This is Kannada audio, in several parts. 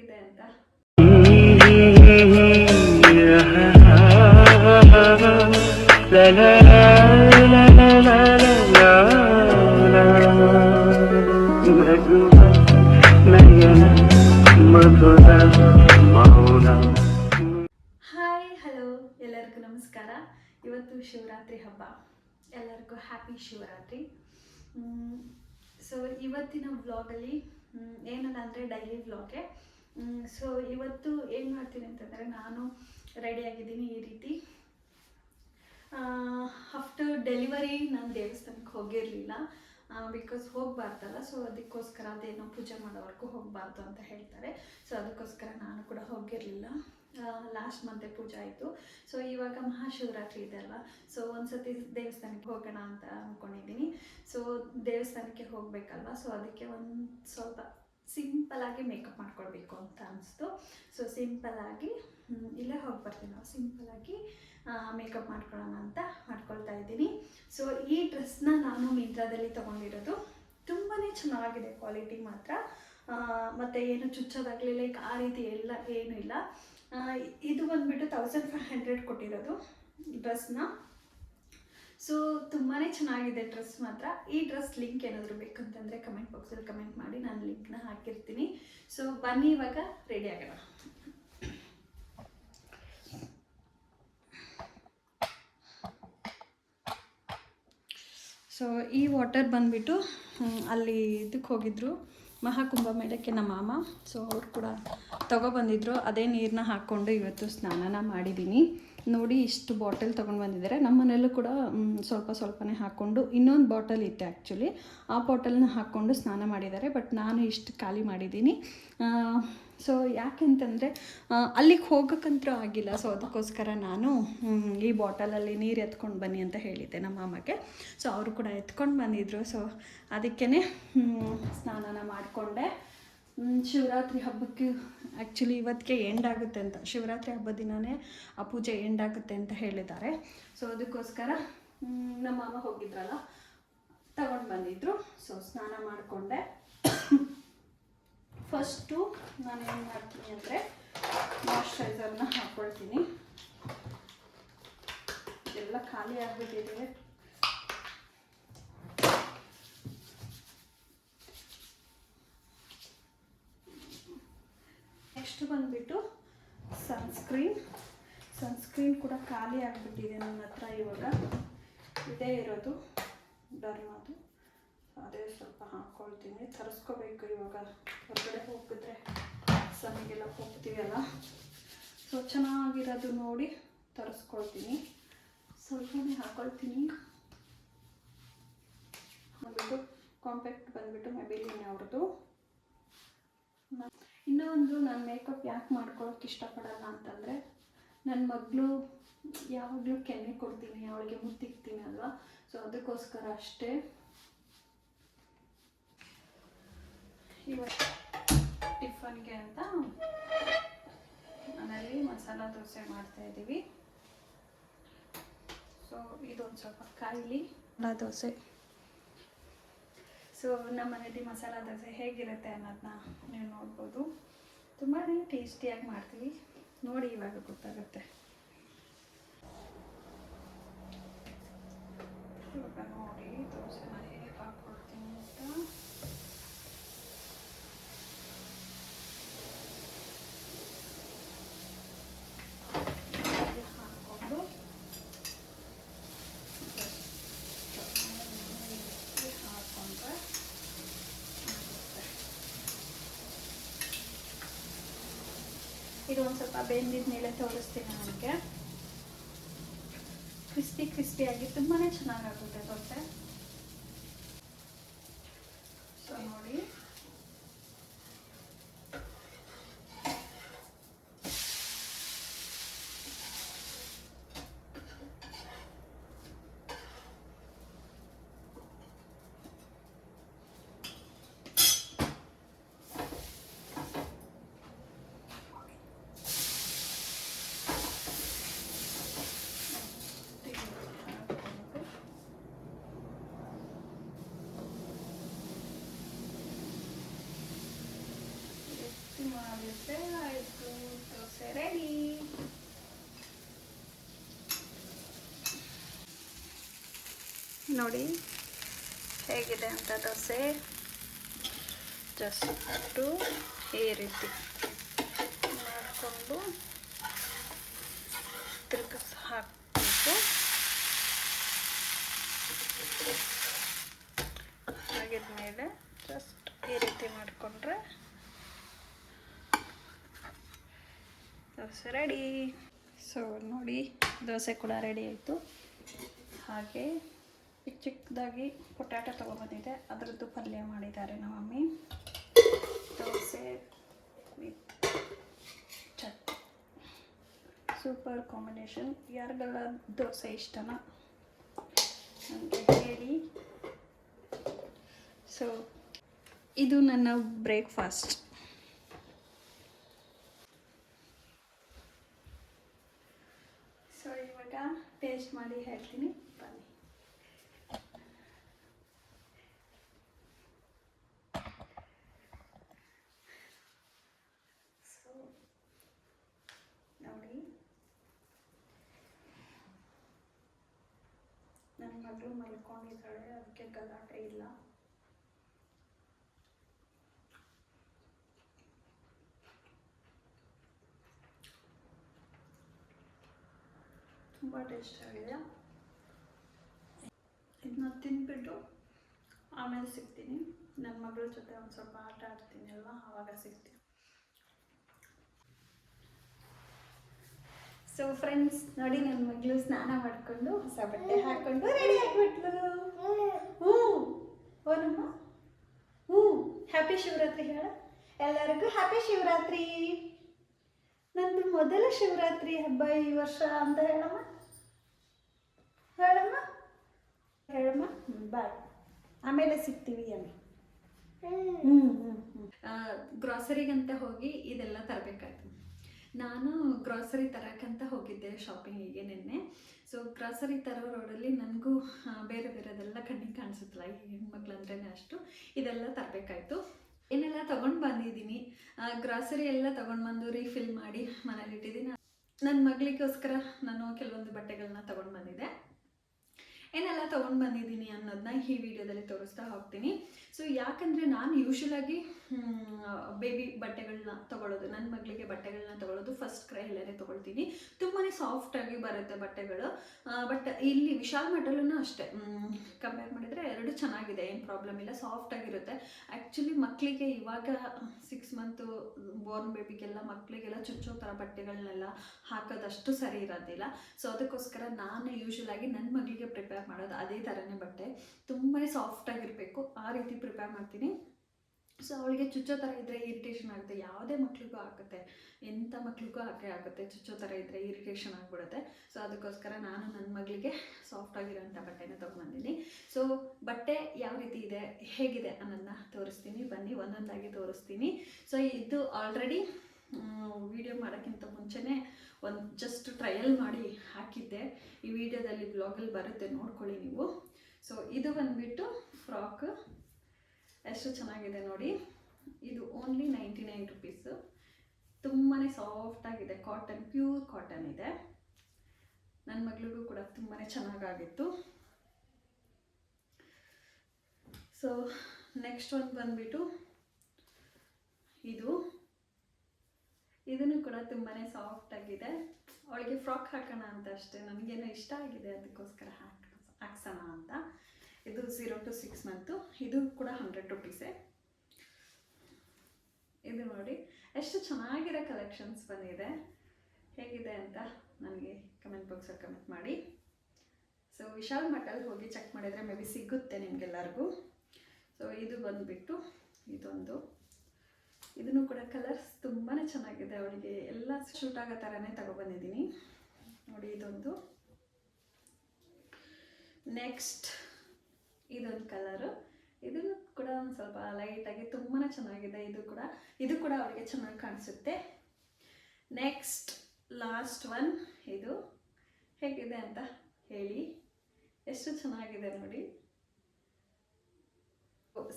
ಹೇಗಿದೆ ಅಂತ. ಹಾಯ್ ಹಲೋ ಎಲ್ಲರಿಗೂ ನಮಸ್ಕಾರ. ಇವತ್ತು ಶಿವರಾತ್ರಿ ಹಬ್ಬ. ಎಲ್ಲರಿಗೂ ಹ್ಯಾಪಿ ಶಿವರಾತ್ರಿ. ಸೊ ಇವತ್ತಿನ ವ್ಲಾಗಲ್ಲಿ ಏನಲ್ಲ ಅಂದರೆ ಡೈಲಿ ವ್ಲಾಗೆ ಸೊ ಇವತ್ತು ಏನು ಮಾಡ್ತೀನಿ ಅಂತಂದರೆ ನಾನು ರೆಡಿಯಾಗಿದ್ದೀನಿ ಈ ರೀತಿ. ಆಫ್ಟರ್ ಡೆಲಿವರಿ ನಾನು ದೇವಸ್ಥಾನಕ್ಕೆ ಹೋಗಿರಲಿಲ್ಲ ಬಿಕಾಸ್ ಹೋಗಬಾರ್ದಲ್ಲ ಸೊ ಅದಕ್ಕೋಸ್ಕರ ಅದೇನೋ ಪೂಜೆ ಮಾಡೋವರೆಗೂ ಹೋಗಬಾರ್ದು ಅಂತ ಹೇಳ್ತಾರೆ. ಸೊ ಅದಕ್ಕೋಸ್ಕರ ನಾನು ಕೂಡ ಹೋಗಿರಲಿಲ್ಲ. ಲಾಸ್ಟ್ ಮಂತೆ ಪೂಜೆ ಆಯಿತು. ಸೊ ಇವಾಗ ಮಹಾಶಿವರಾತ್ರಿ ಇದೆ ಅಲ್ವಾ? ಸೊ ಒಂದ್ಸತಿ ದೇವಸ್ಥಾನಕ್ಕೆ ಹೋಗೋಣ ಅಂತ ಅಂದ್ಕೊಂಡಿದ್ದೀನಿ ಸೊ ದೇವಸ್ಥಾನಕ್ಕೆ ಹೋಗಬೇಕಲ್ವಾ? ಸೊ ಅದಕ್ಕೆ ಒಂದು ಸ್ವಲ್ಪ ಸಿಂಪಲಾಗಿ ಮೇಕಪ್ ಮಾಡ್ಕೊಳ್ಬೇಕು ಅಂತ ಅನಿಸ್ತು. ಸೊ ಸಿಂಪಲ್ಲಾಗಿ ಇಲ್ಲೇ ಹೋಗಿ ಬರ್ತೀನಿ ನಾವು. ಸಿಂಪಲ್ಲಾಗಿ ಮೇಕಪ್ ಮಾಡ್ಕೊಳ್ಳೋಣ ಅಂತ ಮಾಡ್ಕೊಳ್ತಾ ಇದ್ದೀನಿ. ಸೊ ಈ ಡ್ರೆಸ್ನ ನಾನು ಮಿಂತ್ರಾದಲ್ಲಿ ತೊಗೊಂಡಿರೋದು ತುಂಬಾ ಚೆನ್ನಾಗಿದೆ ಕ್ವಾಲಿಟಿ ಮಾತ್ರ. ಮತ್ತೆ ಏನು ಚುಚ್ಚೋದಾಗಲಿ ಲೈಕ್ ಆ ರೀತಿ ಎಲ್ಲ ಏನೂ ಇಲ್ಲ. ಇದು ಬಂದುಬಿಟ್ಟು ತೌಸಂಡ್ ಫೈವ್ ಹಂಡ್ರೆಡ್ ಕೊಟ್ಟಿರೋದು ಡ್ರೆಸ್ನ ಸೊ ತುಂಬಾ ಚೆನ್ನಾಗಿದೆ ಡ್ರೆಸ್ ಮಾತ್ರ. ಈ ಡ್ರೆಸ್ ಲಿಂಕ್ ಏನಾದರೂ ಬೇಕಂತಂದರೆ ಕಮೆಂಟ್ ಬಾಕ್ಸಲ್ಲಿ ಕಮೆಂಟ್ ಮಾಡಿ, ನಾನು ಲಿಂಕ್ನ ಹಾಕಿರ್ತೀನಿ. ಸೊ ಬನ್ನಿ ಇವಾಗ ರೆಡಿ ಆಗೋಣ. ಸೊ ಈ ವಾಟರ್ ಬಂದ್ಬಿಟ್ಟು ಅಲ್ಲಿ ಇದಕ್ಕೆ ಹೋಗಿದ್ರು. ಮಹಾಕುಂಭ ಮೇಳಕ್ಕೆ ನಮ್ಮ ಮಾಮ. ಸೊ ಅವ್ರು ಕೂಡ ತಗೊಬಂದಿದ್ರು ಅದೇ ನೀರನ್ನ ಹಾಕ್ಕೊಂಡು ಇವತ್ತು ಸ್ನಾನನ ಮಾಡಿದ್ದೀನಿ ನೋಡಿ ಇಷ್ಟು ಬಾಟಲ್ ತೊಗೊಂಡು ಬಂದಿದ್ದಾರೆ. ನಮ್ಮ ಮನೆಯಲ್ಲೂ ಕೂಡ ಸ್ವಲ್ಪ ಸ್ವಲ್ಪನೇ ಹಾಕ್ಕೊಂಡು ಇನ್ನೊಂದು ಬಾಟಲ್ ಇತ್ತು ಆ್ಯಕ್ಚುಲಿ ಆ ಬಾಟಲ್ನ ಹಾಕ್ಕೊಂಡು ಸ್ನಾನ ಮಾಡಿದ್ದಾರೆ. ಬಟ್ ನಾನು ಇಷ್ಟು ಖಾಲಿ ಮಾಡಿದ್ದೀನಿ. ಸೊ ಯಾಕೆಂತಂದರೆ ಅಲ್ಲಿಗೆ ಹೋಗೋಕ್ಕಂತೂ ಆಗಿಲ್ಲ. ಸೊ ಅದಕ್ಕೋಸ್ಕರ ನಾನು ಈ ಬಾಟಲಲ್ಲಿ ನೀರು ಎತ್ಕೊಂಡು ಬನ್ನಿ ಅಂತ ಹೇಳಿದ್ದೆ ನಮ್ಮ ಮಾಮಗೆ. ಸೊ ಅವರು ಕೂಡ ಎತ್ಕೊಂಡು ಬಂದಿದ್ದರು ಸೊ ಅದಕ್ಕೇ ಸ್ನಾನನ ಮಾಡಿಕೊಂಡೆ. ಶಿವರಾತ್ರಿ ಹಬ್ಬಕ್ಕೆ ಆ್ಯಕ್ಚುಲಿ ಇವತ್ತಿಗೆ ಎಂಡ್ ಆಗುತ್ತೆ ಅಂತ. ಶಿವರಾತ್ರಿ ಹಬ್ಬದ ದಿನವೇ ಆ ಪೂಜೆ ಎಂಡ್ ಆಗುತ್ತೆ ಅಂತ ಹೇಳಿದ್ದಾರೆ. ಸೊ ಅದಕ್ಕೋಸ್ಕರ ನಮ್ಮ ಮಾವ ಹೋಗಿದ್ರಲ್ಲ, ತಗೊಂಡು ಬಂದಿದ್ರು. ಸೊ ಸ್ನಾನ ಮಾಡಿಕೊಂಡೆ. ಫಸ್ಟು ನಾನು ಏನು ಮಾಡ್ತೀನಿ ಅಂದರೆ ಮಾಯ್ಶ್ಚರೈಸರ್ನ ಹಾಕ್ಕೊಳ್ತೀನಿ ಎಲ್ಲ ಖಾಲಿ ಆಗಿಬಿಟ್ಟಿದೆ ನೆಕ್ಸ್ಟ್ ಬಂದುಬಿಟ್ಟು ಸನ್ಸ್ಕ್ರೀನ್ ಸನ್ಸ್ಕ್ರೀನ್ ಕೂಡ ಖಾಲಿ ಆಗಿಬಿಟ್ಟಿದೆ ನನ್ನ ಹತ್ರ ಇವಾಗ. ಇದೇ ಇರೋದು ಡರ್ಮದು ಅದೇ ಸ್ವಲ್ಪ ಹಾಕ್ಕೊಳ್ತೀನಿ ತರಿಸ್ಕೋಬೇಕು ಇವಾಗ. ಹೊರಗಡೆ ಹೋಗಿದ್ರೆ ಸಮಿಗೆಲ್ಲ ಹೋಗ್ತೀವಲ್ಲ? ಸೊ, ಚೆನ್ನಾಗಿರೋದು ನೋಡಿ ತರಿಸ್ಕೊಳ್ತೀನಿ. ಸ್ವಲ್ಪನೇ ಹಾಕ್ಕೊಳ್ತೀನಿ ಬಂದ್ಬಿಟ್ಟು ಕಾಂಪ್ಯಾಕ್ಟ್ ಬಂದ್ಬಿಟ್ಟು ಮೆಬಿಲಿನ್ ಅವ್ರದ್ದು. ಇನ್ನೂ ಒಂದು ನಾನು ಮೇಕಪ್ ಯಾಕೆ ಮಾಡ್ಕೊಳಕ್ಕೆ ಇಷ್ಟಪಡಲ್ಲ ಅಂತಂದರೆ ನನ್ನ ಮಗಳು ಯಾವಾಗಲೂ ಕೆನೆ ಕೊಡ್ತೀನಿ ಅವಳಿಗೆ ಮುತ್ತಿಕ್ತೀನಿ ಅಲ್ವಾ? ಸೊ ಅದಕ್ಕೋಸ್ಕರ ಅಷ್ಟೇ. ಇವತ್ತು ಟಿಫನ್ಗೆ ಅಂತ ಮನೇಲಿ ಮಸಾಲ ದೋಸೆ ಮಾಡ್ತಾ ಇದ್ದೀವಿ. ಸೊ ಇದೊಂದು ಸ್ವಲ್ಪ ಕಾಯಿಲಿ ಮಸಾಲ ದೋಸೆ. ಸೊ ನಮ್ಮ ಮನೇಲಿ ಮಸಾಲ ದೋಸೆ ಹೇಗಿರುತ್ತೆ ಅನ್ನೋದನ್ನ ನೀವು ನೋಡ್ಬೋದು. ತುಂಬಾ ಟೇಸ್ಟಿಯಾಗಿ ಮಾಡ್ತೀವಿ. ನೋಡಿ ಇವಾಗ ಗೊತ್ತಾಗುತ್ತೆ. ಇವಾಗ ನೋಡಿ ದೋಸೆನ ಹೇಗೆ ಹಾಕ್ಕೊಡ್ತೀನಿ ಅಂತ ಹಾಗೆ ಹಾಕ್ಕೊಂಡು just ಹಾಕ್ಕೊಂಡ್ರೆ ಇದು ಒಂದು ಸ್ವಲ್ಪ ಬೆಂದಿದ ಮೇಲೆ ತೋರಿಸ್ತೀನಿ ನನಗೆ ಕ್ರಿಸ್ಪಿ ತುಂಬಾ ಚೆನ್ನಾಗಾಗುತ್ತೆ ದೋಸೆ ರೆಡಿ ನೋಡಿ ಹೇಗಿದೆ ಅಂತ ದೋಸೆ? ಜಸ್ಟು ಈ ರೀತಿ ಮಾಡಿಕೊಂಡು ತಿರುಗಿಸ್ ಹಾಕಬೇಕು ಹಾಗಿದ್ಮೇಲೆ ಜಸ್ಟ್ ಈ ರೀತಿ ಮಾಡಿಕೊಂಡ್ರೆ ದೋಸೆ ರೆಡಿ ಸೊ ನೋಡಿ, ದೋಸೆ ಕೂಡ ರೆಡಿ ಆಯಿತು. ಹಾಗೆ ಚಿಕ್ಕ ಚಿಕ್ಕದಾಗಿ ಪೊಟ್ಯಾಟೊ ತೊಗೊಬಂದಿದೆ ಅದರದ್ದು ಪಲ್ಯ ಮಾಡಿದ್ದಾರೆ ನಮ್ಮ mummy dosa with chutney. Super combination ಯಾರಿಗೆಲ್ಲ ದೋಸೆ ಇಷ್ಟನ ನನಗೆ ಹೇಳಿ. ಸೊ ಇದು ನನ್ನ ಬ್ರೇಕ್ಫಾಸ್ಟ್ ಸೊ ಇವಾಗ ಟೇಸ್ಟ್ ಮಾಡಿ ಹೇಳ್ತೀನಿ ಬನ್ನಿ ಸೊ ನೋಡಿ ನನ್ನ ಮಗಳು ಮಲ್ಕೊಂಡಿದ್ದಾಳೆ, ಅದಕ್ಕೆ ಗಲಾಟೆ ಇಲ್ಲ. ತುಂಬ ಟೇಸ್ಟ್ ಆಗಿದೆ. ಇದನ್ನ ತಿಂದ್ಬಿಟ್ಟು ಆಮೇಲೆ ಸಿಗ್ತೀನಿ. ನನ್ನ ಮಗಳ ಜೊತೆ ಒಂದು ಸ್ವಲ್ಪ ಆಟ ಆಡ್ತೀನಿ ಅಲ್ವಾ? ಆವಾಗ ಸಿಗ್ತೀನಿ. ಸೊ ಫ್ರೆಂಡ್ಸ್ ನೋಡಿ ನನ್ನ ಮಗಳು ಸ್ನಾನ ಮಾಡಿಕೊಂಡು ಹೊಸ ಬಟ್ಟೆ ಹಾಕೊಂಡು ರೆಡಿ ಆಗಿಬಿಟ್ಲು. ಹ್ಞೂ. ಓನಮ್ಮ. ಹ್ಞೂ. ಹ್ಯಾಪಿ ಶಿವರಾತ್ರಿ ಹೇಳ. ಎಲ್ಲರಿಗೂ ಹ್ಯಾಪಿ ಶಿವರಾತ್ರಿ. ನಂದು ಮೊದಲ ಶಿವರಾತ್ರಿ ಹಬ್ಬ ಈ ವರ್ಷ ಅಂತ ಹೇಳಮ್ಮ. ಹೇಳಮ್ಮ. ಹೇಳಮ್ಮ. ಬಾಯ್ ಆಮೇಲೆ ಸಿಗ್ತೀವಿ ಅಮ್ಮಿ. ಹ್ಞೂ ಹ್ಞೂ ಗ್ರಾಸರಿಗಂತ ಹೋಗಿ ಇದೆಲ್ಲ ತರಬೇಕಾಯ್ತು. ನಾನು ಗ್ರಾಸರಿ ತರಕ್ಕಂತ ಹೋಗಿದ್ದೆ ಶಾಪಿಂಗಿಗೆ ನಿನ್ನೆ. ಸೊ ಗ್ರಾಸರಿ ತರೋ ರೋಡಲ್ಲಿ ನನಗೂ ಬೇರೆ ಬೇರೆದೆಲ್ಲ ಕಣ್ಣಿಗೆ ಕಾಣಿಸುತ್ತಲ್ಲ, ಈ ಹೆಣ್ಮಕ್ಳಂದ್ರೇ ಅಷ್ಟು. ಇದೆಲ್ಲ ತರಬೇಕಾಯ್ತು. ಏನೆಲ್ಲ ತೊಗೊಂಡು ಬಂದಿದ್ದೀನಿ. ಗ್ರಾಸರಿ ಎಲ್ಲ ತೊಗೊಂಡು ಬಂದು ರೀಫಿಲ್ ಮಾಡಿ ಮನೇಲಿ ಇಟ್ಟಿದ್ದೀನಿ. ನನ್ನ ಮಗಳಿಗೋಸ್ಕರ ನಾನು ಕೆಲವೊಂದು ಬಟ್ಟೆಗಳನ್ನ ತೊಗೊಂಡು ಬಂದಿದ್ದೆ. ಏನೆಲ್ಲ ತೊಗೊಂಡು ಬಂದಿದ್ದೀನಿ ಅನ್ನೋದನ್ನ ಈ ವಿಡಿಯೋದಲ್ಲಿ ತೋರಿಸ್ತಾ ಹೋಗ್ತೀನಿ. ಸೊ ಯಾಕಂದರೆ ನಾನು ಯೂಶ್ವಲಾಗಿ ಬೇಬಿ ಬಟ್ಟೆಗಳನ್ನ ತಗೊಳ್ಳೋದು ನನ್ನ ಮಗಳಿಗೆ ಬಟ್ಟೆಗಳನ್ನ ತಗೊಳ್ಳೋದು ಫಸ್ಟ್ ಕ್ರೈಲೇ ತೊಗೊಳ್ತೀನಿ. ತುಂಬಾ ಸಾಫ್ಟಾಗಿ ಬರುತ್ತೆ ಬಟ್ಟೆಗಳು. ಬಟ್ ಇಲ್ಲಿ ವಿಶಾಲ್ ಮೆಟಲೂ ಅಷ್ಟೇ. ಕಂಪೇರ್ ಮಾಡಿದರೆ ಎರಡು ಚೆನ್ನಾಗಿದೆ, ಏನು ಪ್ರಾಬ್ಲಮ್ ಇಲ್ಲ ಸಾಫ್ಟಾಗಿರುತ್ತೆ ಆ್ಯಕ್ಚುಲಿ ಮಕ್ಕಳಿಗೆ ಇವಾಗ ಸಿಕ್ಸ್ ಮಂತು ಬೋರ್ನ್ ಬೇಬಿಗೆಲ್ಲ ಮಕ್ಕಳಿಗೆಲ್ಲ ಚುಚ್ಚೋ ಥರ ಬಟ್ಟೆಗಳನ್ನೆಲ್ಲ ಹಾಕೋದಷ್ಟು ಸರಿ ಇರೋದಿಲ್ಲ. ಸೊ ಅದಕ್ಕೋಸ್ಕರ ನಾನು ಯೂಶ್ವಲಾಗಿ ನನ್ನ ಮಗಳಿಗೆ ಪ್ರಿಪೇರ್ ಮಾಡೋದು ಅದೇ ಥರನೇ ಬಟ್ಟೆ. ತುಂಬಾ ಸಾಫ್ಟಾಗಿರಬೇಕು ಆ ರೀತಿ ಪ್ರಿಪೇರ್ ಮಾಡ್ತೀನಿ. ಸೊ ಅವಳಿಗೆ ಚುಚ್ಚೋ ಥರ ಇದ್ದರೆ ಇರಿಟೇಷನ್ ಆಗುತ್ತೆ. ಯಾವುದೇ ಮಕ್ಳಿಗೂ ಆಗುತ್ತೆ. ಎಂಥ ಮಕ್ಳಿಗೂ ಹಾಗೆ ಆಗುತ್ತೆ. ಚುಚ್ಚೋ ಥರ ಇದ್ದರೆ ಇರಿಟೇಷನ್ ಆಗಿಬಿಡುತ್ತೆ. ಸೊ ಅದಕ್ಕೋಸ್ಕರ ನಾನು ನನ್ನ ಮಗಳಿಗೆ ಸಾಫ್ಟ್ ಆಗಿರೋಂಥ ಬಟ್ಟೆನ ತೊಗೊಂಡ್ಬಂದಿನಿ ಸೊ ಬಟ್ಟೆ ಯಾವ ರೀತಿ ಇದೆ? ಹೇಗಿದೆ ಅನ್ನೋದನ್ನ ತೋರಿಸ್ತೀನಿ. ಬನ್ನಿ, ಒಂದೊಂದಾಗಿ ತೋರಿಸ್ತೀನಿ. ಸೊ ಇದು ಆಲ್ರೆಡಿ ವಿಡಿಯೋ ಮಾಡೋಕ್ಕಿಂತ ಮುಂಚೆನೇ ಒಂದು ಜಸ್ಟ್ ಟ್ರಯಲ್ ಮಾಡಿ ಹಾಕಿದ್ದೆ. ಈ ವಿಡಿಯೋದಲ್ಲಿ ಬ್ಲಾಗಲ್ಲಿ ಬರುತ್ತೆ. ನೋಡ್ಕೊಳ್ಳಿ ನೀವು. ಸೊ ಇದು ಬಂದುಬಿಟ್ಟು ಫ್ರಾಕ್ ಎಷ್ಟು ಚೆನ್ನಾಗಿದೆ ನೋಡಿ. ಇದು ಓನ್ಲಿ ನೈಂಟಿ ನೈನ್ ರುಪೀಸು ತುಂಬಾ ಸಾಫ್ಟಾಗಿದೆ ಕಾಟನ್ ಪ್ಯೂರ್ ಕಾಟನ್ ಇದೆ. ನನ್ನ ಮಗಳಿಗೂ ಕೂಡ ತುಂಬಾ ಚೆನ್ನಾಗಾಗಿತ್ತು. ಸೊ ನೆಕ್ಸ್ಟ್ ಒಂದು ಬಂದ್ಬಿಟ್ಟು ಇದು. ಇದನ್ನು ಕೂಡ ತುಂಬಾ ಸಾಫ್ಟಾಗಿದೆ ಅವಳಿಗೆ ಫ್ರಾಕ್ ಹಾಕೋಣ ಅಂತ ಅಷ್ಟೇ. ನನಗೇನೋ ಇಷ್ಟ ಆಗಿದೆ, ಅದಕ್ಕೋಸ್ಕರ ಹಾಕ್, ಹಾಕ್ಸೋಣ ಅಂತ. ಇದು ಝೀರೋ ಟು ಸಿಕ್ಸ್ ಮಂತು ಇದು ಕೂಡ ಹಂಡ್ರೆಡ್ ರುಪೀಸೇ ಇದು ನೋಡಿ, ಎಷ್ಟು ಚೆನ್ನಾಗಿರೋ ಕಲೆಕ್ಷನ್ಸ್ ಬಂದಿದೆ. ಹೇಗಿದೆ ಅಂತ ನನಗೆ ಕಮೆಂಟ್ ಬಾಕ್ಸಲ್ಲಿ ಕಮೆಂಟ್ ಮಾಡಿ. ಸೊ ವಿಶಾಲ್ ಮಠಲ್ಲಿ ಹೋಗಿ ಚೆಕ್ ಮಾಡಿದರೆ ಮೇ ಬಿ ಸಿಗುತ್ತೆ ನಿಮಗೆಲ್ಲರಿಗೂ. ಸೊ ಇದು ಬಂದುಬಿಟ್ಟು ಇದೊಂದು. ಇದನ್ನು ಕೂಡ ಕಲರ್ಸ್ ತುಂಬಾ ಚೆನ್ನಾಗಿದೆ. ಅವಳಿಗೆ ಎಲ್ಲ ಶೂಟ್ ಆಗೋ ಥರನೇ ತಗೊಬಂದಿದ್ದೀನಿ ನೋಡಿ ಇದೊಂದು. ನೆಕ್ಸ್ಟ್ ಇದೊಂದು ಕಲರು ಇದು ಕೂಡ ಒಂದು ಸ್ವಲ್ಪ ಲೈಟಾಗಿ ತುಂಬಾ ಚೆನ್ನಾಗಿದೆ ಇದು ಕೂಡ. ಇದು ಕೂಡ ಅವರಿಗೆ ಚೆನ್ನಾಗಿ ಕಾಣಿಸುತ್ತೆ. ನೆಕ್ಸ್ಟ್ ಲಾಸ್ಟ್ ಒನ್ ಇದು ಹೇಗಿದೆ ಅಂತ ಹೇಳಿ. ಎಷ್ಟು ಚೆನ್ನಾಗಿದೆ ನೋಡಿ.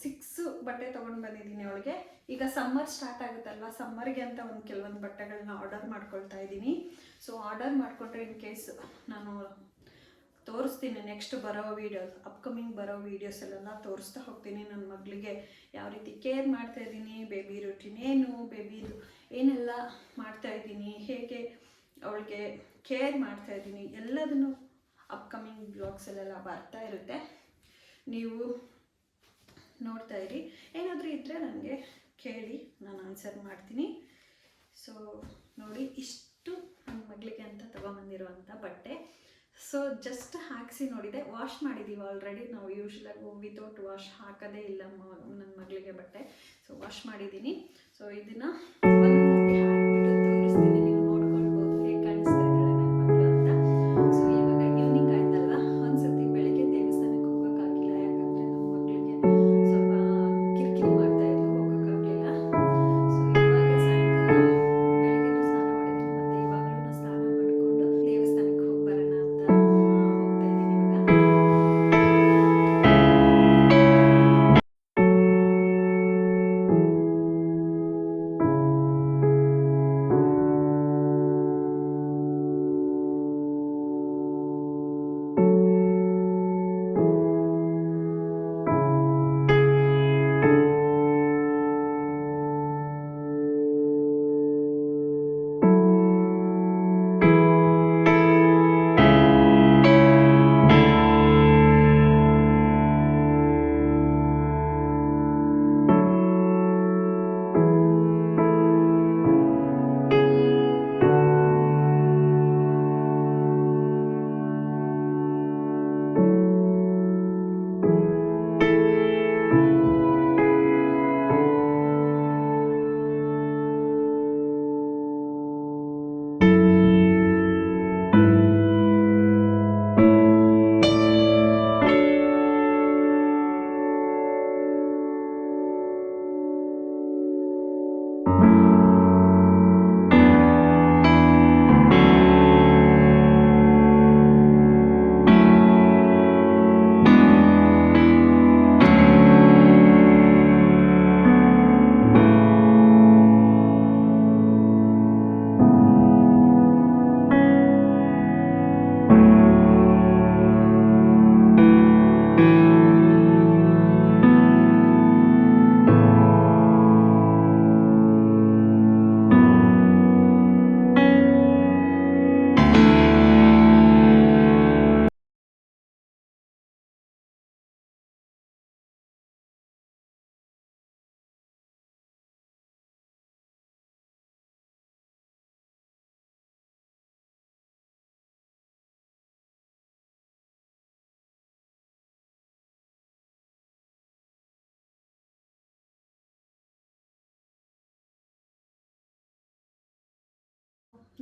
ಸಿಕ್ಸ್ ಬಟ್ಟೆ ತೊಗೊಂಡು ಬಂದಿದ್ದೀನಿ ಅವಳಿಗೆ. ಈಗ ಸಮ್ಮರ್ ಸ್ಟಾರ್ಟ್ ಆಗುತ್ತಲ್ವ? ಸಮ್ಮರ್ಗೆ ಅಂತ ಒಂದು ಕೆಲವೊಂದು ಬಟ್ಟೆಗಳನ್ನ ಆರ್ಡರ್ ಮಾಡ್ಕೊಳ್ತಾ ಇದ್ದೀನಿ. ಸೊ ಆರ್ಡರ್ ಮಾಡಿಕೊಂಡ್ರೆ ಇನ್ ಕೇಸ್ ನಾನು ತೋರಿಸ್ತೀನಿ ನೆಕ್ಸ್ಟ್ ಬರೋ ವೀಡಿಯೋಸ್ ಅಪ್ಕಮಿಂಗ್ ಬರೋ ವೀಡಿಯೋಸಲ್ಲೆಲ್ಲ ತೋರಿಸ್ತಾ ಹೋಗ್ತೀನಿ ನನ್ನ ಮಗಳಿಗೆ. ಯಾವ ರೀತಿ ಕೇರ್ ಮಾಡ್ತಾ ಇದ್ದೀನಿ ಬೇಬಿ ರುಟೀನ್ ಏನು ಬೇಬಿದು ಏನೆಲ್ಲ ಮಾಡ್ತಾ ಇದ್ದೀನಿ, ಹೇಗೆ ಅವಳಿಗೆ ಕೇರ್ ಮಾಡ್ತಾ ಇದ್ದೀನಿ, ಎಲ್ಲದನ್ನು ಅಪ್ಕಮಿಂಗ್ ಬ್ಲಾಗ್ಸಲ್ಲೆಲ್ಲ ಬರ್ತಾ ಇರುತ್ತೆ. ನೀವು ನೋಡ್ತಾ ಇರಿ. ಏನಾದರೂ ಇದ್ದರೆ ನನಗೆ ಕೇಳಿ, ನಾನು ಆನ್ಸರ್ ಮಾಡ್ತೀನಿ. ಸೊ ನೋಡಿ, ಇಷ್ಟು ನನ್ನ ಮಗಳಿಗೆ ಅಂತ ತೊಗೊಂಬಂದಿರುವಂಥ ಬಟ್ಟೆ. ಸೊ ಜಸ್ಟ್ ಹಾಕಿಸಿ ನೋಡಿದೆ. ವಾಶ್ ಮಾಡಿದ್ದೀವಿ ಆಲ್ರೆಡಿ ನಾವು ಯೂಶ್ವಲಾಗಿ ವಿತೌಟ್ ವಾಶ್ ಹಾಕೋದೇ ಇಲ್ಲ ನನ್ನ ಮಗಳಿಗೆ ಬಟ್ಟೆ. ಸೊ ವಾಶ್ ಮಾಡಿದ್ದೀನಿ ಸೊ ಇದನ್ನು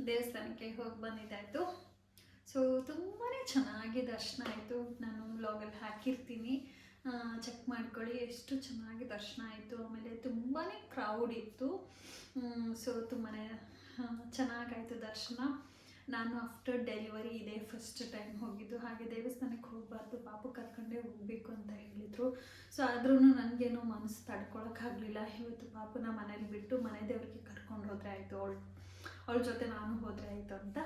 ದೇವಸ್ಥಾನಕ್ಕೆ ಹೋಗಿ ಬಂದಿದ್ದಾಯಿತು. ಸೊ ತುಂಬಾ ಚೆನ್ನಾಗಿ ದರ್ಶನ ಆಯಿತು. ನಾನು ವ್ಲಾಗಲ್ಲಿ ಹಾಕಿರ್ತೀನಿ. ಚೆಕ್ ಮಾಡ್ಕೊಳ್ಳಿ, ಎಷ್ಟು ಚೆನ್ನಾಗಿ ದರ್ಶನ ಆಯಿತು. ಆಮೇಲೆ ತುಂಬಾ ಕ್ರೌಡ್ ಇತ್ತು. ಸೊ ತುಂಬಾ ಚೆನ್ನಾಗಾಯಿತು ದರ್ಶನ. ನಾನು ಆಫ್ಟರ್ ಡೆಲಿವರಿ ಇದೆ ಫಸ್ಟ್ ಟೈಮ್ ಹೋಗಿದ್ದು. ಹಾಗೆ ದೇವಸ್ಥಾನಕ್ಕೆ ಹೋಗಬಾರ್ದು, ಪಾಪು ಕರ್ಕೊಂಡೇ ಹೋಗಬೇಕು ಅಂತ ಹೇಳಿದರು. ಸೊ ಆದ್ರೂ ನನಗೇನೋ ಮನಸ್ಸು ತಡ್ಕೊಳಕ್ಕಾಗಲಿಲ್ಲ. ಇವತ್ತು ಪಾಪುನ ಮನೇಲಿ ಬಿಟ್ಟು ಮನೆ ದೇವರಿಗೆ ಕರ್ಕೊಂಡು ಹೋದರೆ ಆಯಿತು. ಅವಳು ಅವಳ ಜೊತೆ ನಾನು ಹೋದರೆ ಆಯಿತು ಅಂತ.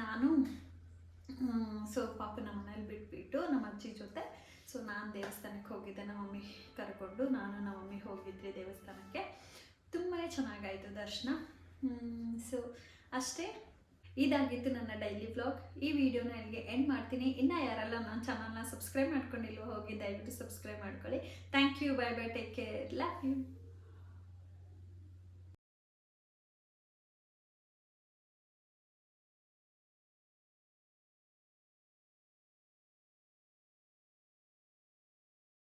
ನಾನು ಸೊ ಪಾಪ ನಮ್ಮ ಮನೇಲಿ ಬಿಟ್ಬಿಟ್ಟು ನಮ್ಮ ಅಜ್ಜಿ ಜೊತೆ. ಸೊ ನಾನು ದೇವಸ್ಥಾನಕ್ಕೆ ಹೋಗಿದ್ದೆ. ನಮ್ಮ ಮಮ್ಮಿ ಕರ್ಕೊಂಡು ನಾನು ನಮ್ಮ ಮಮ್ಮಿ ಹೋಗಿದ್ವಿ ದೇವಸ್ಥಾನಕ್ಕೆ. ತುಂಬಾ ಚೆನ್ನಾಗಾಯಿತು ದರ್ಶನ. ಸೊ ಅಷ್ಟೇ. ಇದಾಗಿತ್ತು ನನ್ನ ಡೈಲಿ ಬ್ಲಾಗ್ ಈ ವಿಡಿಯೋನ ಇಲ್ಲಿಗೆ ಎಂಡ್ ಮಾಡ್ತೀನಿ. ಇನ್ನು ಯಾರೆಲ್ಲ ನನ್ನ ಚಾನಲ್ನ ಸಬ್ಸ್ಕ್ರೈಬ್ ಮಾಡ್ಕೊಂಡಿಲ್ವೋ ಹೋಗಿ ದಯವಿಟ್ಟು ಸಬ್ಸ್ಕ್ರೈಬ್ ಮಾಡ್ಕೊಳ್ಳಿ. Thank you bye bye take care love you